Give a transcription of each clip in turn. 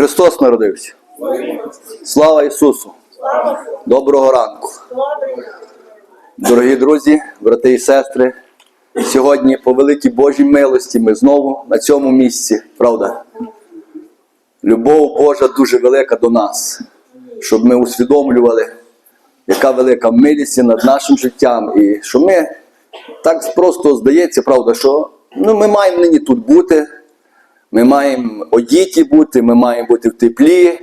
Христос народився. Слава Ісусу! Доброго ранку! Дорогі друзі, брати і сестри, сьогодні по великій Божій милості ми знову на цьому місці, правда? Любов Божа дуже велика до нас, щоб ми усвідомлювали, яка велика милість над нашим життям. І що ми так просто здається, правда, що ну, ми маємо нині тут бути, ми маємо одіті бути, ми маємо бути в теплі.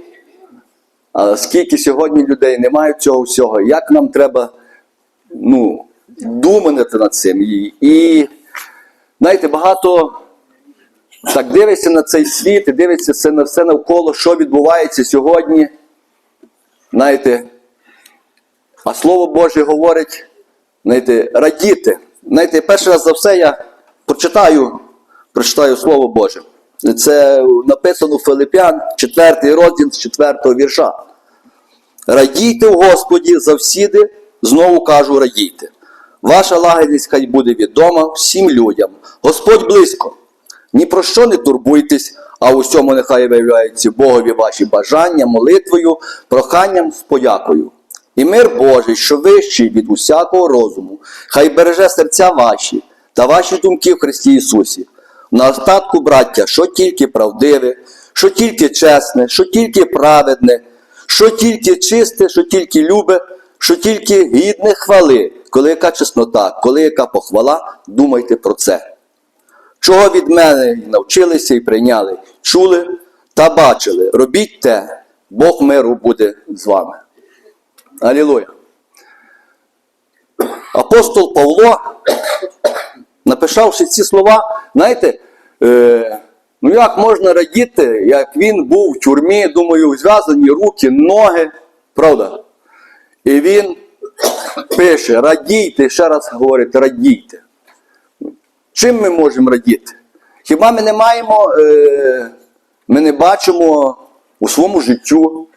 А скільки сьогодні людей не мають цього всього, як нам треба ну, думати над цим. І, і знаєте, багато так дивишся на цей світ і дивишся все на все навколо, що відбувається сьогодні. Знаєте, а Слово Боже говорить, знаєте, радіти. Знаєте, перший раз за все я прочитаю, прочитаю Слово Боже. Це написано у Филип'ян, 4 розділ з 4 вірша. Радійте в Господі завсіди, знову кажу, радійте. Ваша лагідність хай буде відома всім людям. Господь близько. Ні про що не турбуйтесь, а у всьому нехай виявляються Богові ваші бажання, молитвою, проханням з подякою. І мир Божий, що вищий від усякого розуму, хай береже серця ваші та ваші думки в Христі Ісусі. На остатку, браття, що тільки правдиве, що тільки чесне, що тільки праведне, що тільки чисте, що тільки любе, що тільки гідне хвали, коли яка чеснота, коли яка похвала, думайте про це. Чого від мене навчилися і прийняли, чули та бачили, робіть те, Бог миру буде з вами. Алілуя. Апостол Павло, написавши ці слова, знаєте, е, ну як можна радіти, як він був в тюрмі, думаю, зв'язані руки, ноги, правда? І він пише: радійте, ще раз говорить, радійте. Чим ми можемо радіти? Хіба ми не маємо, е, ми не бачимо у своєму життю,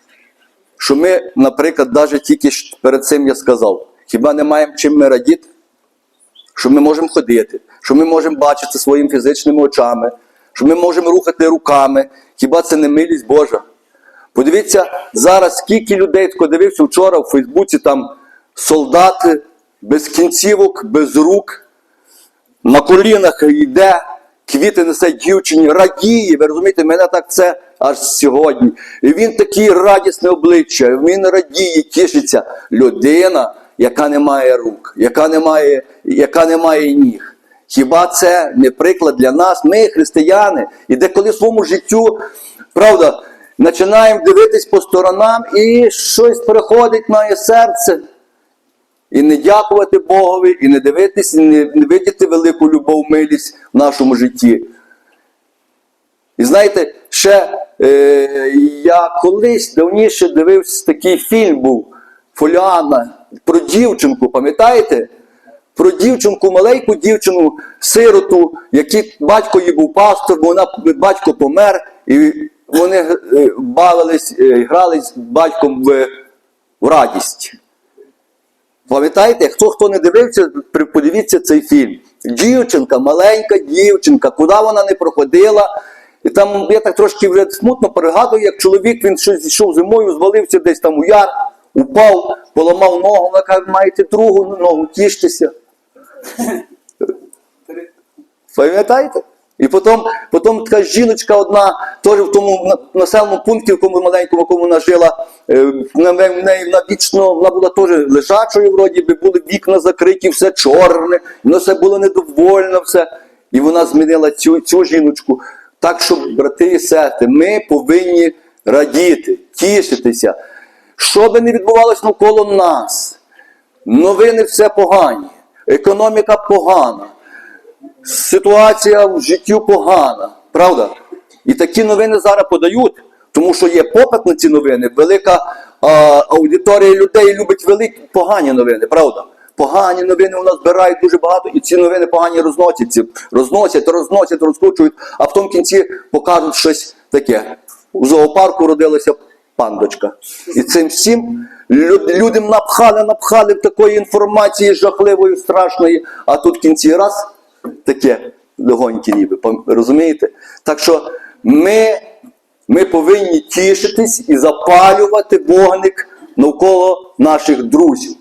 що ми, наприклад, навіть тільки перед цим я сказав, хіба не маємо чим ми радіти? Що ми можемо ходити, що ми можемо бачити своїми фізичними очами, що ми можемо рухати руками. Хіба це не милість Божа? Подивіться, зараз скільки людей тако дивився вчора в Фейсбуці, там солдати без кінцівок, без рук, на колінах йде, квіти несе дівчині, радіє. Ви розумієте, мене так це аж сьогодні. І він такий радісне обличчя, він радіє, тішиться. Людина, яка не має рук, яка не має, яка не має ніг. Хіба це не приклад для нас? Ми, християни, і деколи в своєму життю, правда, починаємо дивитись по сторонам і щось приходить на серце. І не дякувати Богові, і не дивитись, і не видіти велику любов, милість в нашому житті. І знаєте, ще е, я колись давніше дивився такий фільм був Фоліана про дівчинку, пам'ятаєте? Про дівчинку, маленьку дівчину, сироту, який батько її був пастор, бо вона батько помер, і вони е, бавились, е, грали з батьком в, в радість. Пам'ятаєте, хто хто не дивився, подивіться цей фільм. Дівчинка, маленька дівчинка, куди вона не проходила. І там я так трошки вже смутно пригадую, як чоловік він щось зійшов зимою, звалився десь там у яр, упав, поламав ногу, вона каже, маєте другу ногу, тіштеся. Пам'ятаєте? І потім, потім така жіночка одна, теж в тому на- населеному пункті, в якому маленькому, в якому вона жила, е, на неї вічно, вона була теж лежачою, вроді би, були вікна закриті, все чорне, воно все було недовольно, все. І вона змінила цю, цю жіночку. Так що, брати і сестри, ми повинні радіти, тішитися. Що би не відбувалося навколо нас, новини все погані, економіка погана ситуація в життю погана, правда? І такі новини зараз подають, тому що є попит на ці новини, велика а, аудиторія людей любить великі погані новини, правда? Погані новини у нас збирають дуже багато, і ці новини погані розносяться, розносять, розносять, розкручують, а в тому кінці покажуть щось таке. У зоопарку родилася пандочка. І цим всім людям напхали, напхали такої інформації жахливої, страшної, а тут в кінці раз таке легоньке ніби, розумієте? Так що ми ми повинні тішитись і запалювати вогник навколо наших друзів.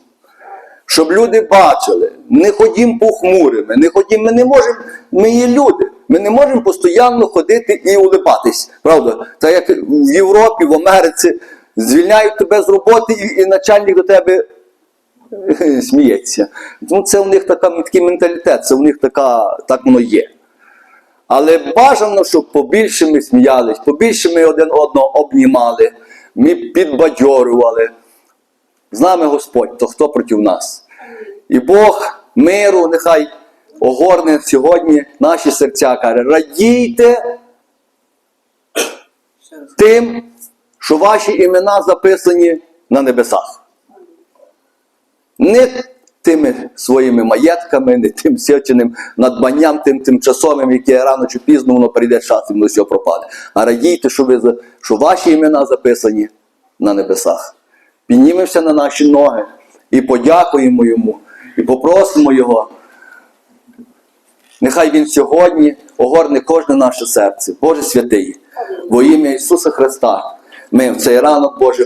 Щоб люди бачили, не ходім похмурими, не ходім, ми не можемо, ми є люди. Ми не можемо постійно ходити і улибатись. Правда? Та як в Європі, в Америці звільняють тебе з роботи, і, і начальник до тебе сміється. Ну, це у них така, такий менталітет, це у них така, так воно є. Але бажано, щоб побільше ми сміялись, побільше ми один одного обнімали, ми підбадьорювали. З нами Господь, то хто проти нас? І Бог миру нехай огорне сьогодні наші серця, каже, радійте тим, що ваші імена записані на небесах. Не тими своїми маєтками, не тим сеченим надбанням, тим тимчасовим, яке рано чи пізно воно прийде час і воно все пропаде. А радійте, що, ви, що ваші імена записані на небесах. Піднімемося на наші ноги і подякуємо йому, і попросимо його. Нехай він сьогодні огорне кожне наше серце. Боже святий, во ім'я Ісуса Христа. Ми в цей ранок, Боже,